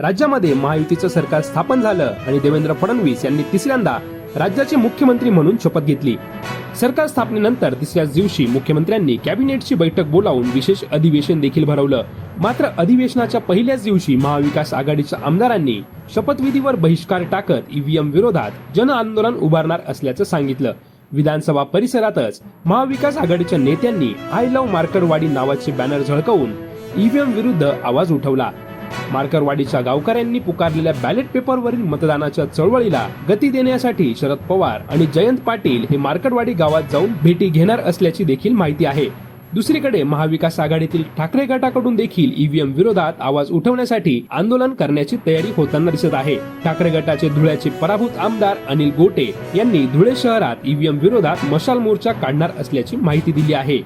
राज्यामध्ये महायुतीचं सरकार स्थापन झालं आणि देवेंद्र फडणवीस यांनी तिसऱ्यांदा राज्याचे मुख्यमंत्री म्हणून शपथ घेतली. सरकार स्थापनेनंतर तिसऱ्याच दिवशी मुख्यमंत्र्यांनी कॅबिनेटची बैठक बोलावून विशेष अधिवेशन देखील भरवलं. मात्र अधिवेशनाच्या पहिल्याच दिवशी महाविकास आघाडीच्या आमदारांनी शपथविधीवर बहिष्कार टाकत ईव्हीएम विरोधात जन आंदोलन उभारणार असल्याचं सांगितलं. विधानसभा परिसरातच महाविकास आघाडीच्या नेत्यांनी आय लव्ह मार्करवाडी नावाचे बॅनर झळकवून ईव्हीएम विरुद्ध आवाज उठवला. मार्करवाडीच्या गावकऱ्यांनी पुकारलेल्या बॅलेट पेपरवरील मतदानाच्या चळवळीला गती देण्यासाठी शरद पवार आणि जयंत पाटील हे मार्करवाडी गावात जाऊन भेटी घेणार असल्याची देखील माहिती आहे. दुसरीकडे महाविकास आघाडीतील ठाकरे गटाकडून देखील ईव्हीएम विरोधात आवाज उठवण्यासाठी आंदोलन करण्याची तयारी होताना दिसत आहे. ठाकरे गटाचे धुळ्याचे पराभूत आमदार अनिल गोटे यांनी धुळे शहरात ईव्हीएम विरोधात मशाल मोर्चा काढणार असल्याची माहिती दिली आहे.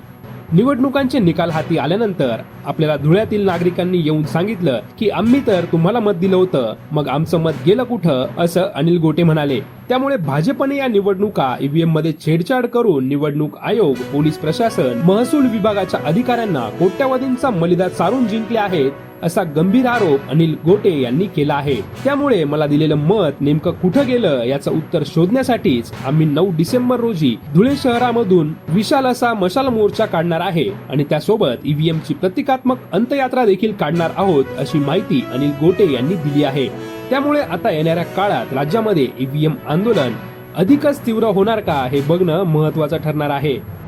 निवडणुकांचे निकाल हाती आल्यानंतर आपल्याला धुळ्यातील नागरिकांनी येऊन सांगितलं की आम्ही तर तुम्हाला मत दिलं होतं मग आमचं मत गेलं कुठं? असं अनिल गोटे म्हणाले. त्यामुळे भाजपने या निवडणुका ईव्हीएममध्ये छेडछाड करून निवडणूक आयोग पोलीस प्रशासन महसूल विभागाच्या अधिकाऱ्यांना कोट्यावधींचा मलिदा चारून जिंकले आहेत असा गंभीर आरोप अनिल गोटे यांनी केला आहे. त्यामुळे मला दिलेलं मत नेमकं कुठं गेलं याचं उत्तर शोधण्यासाठीच आम्ही नऊ डिसेंबर रोजी धुळे शहरामधून विशाल असा मशाल मोर्चा काढणार आहे आणि त्यासोबत ईव्हीएम ची प्रतिकात्मक अंतयात्रा देखील काढणार आहोत अशी माहिती अनिल गोटे यांनी दिली आहे. त्यामुळे आता येणाऱ्या काळात राज्यामध्ये ईव्हीएम आंदोलन अधिकच तीव्र होणार का हे बघणं महत्वाचं ठरणार आहे.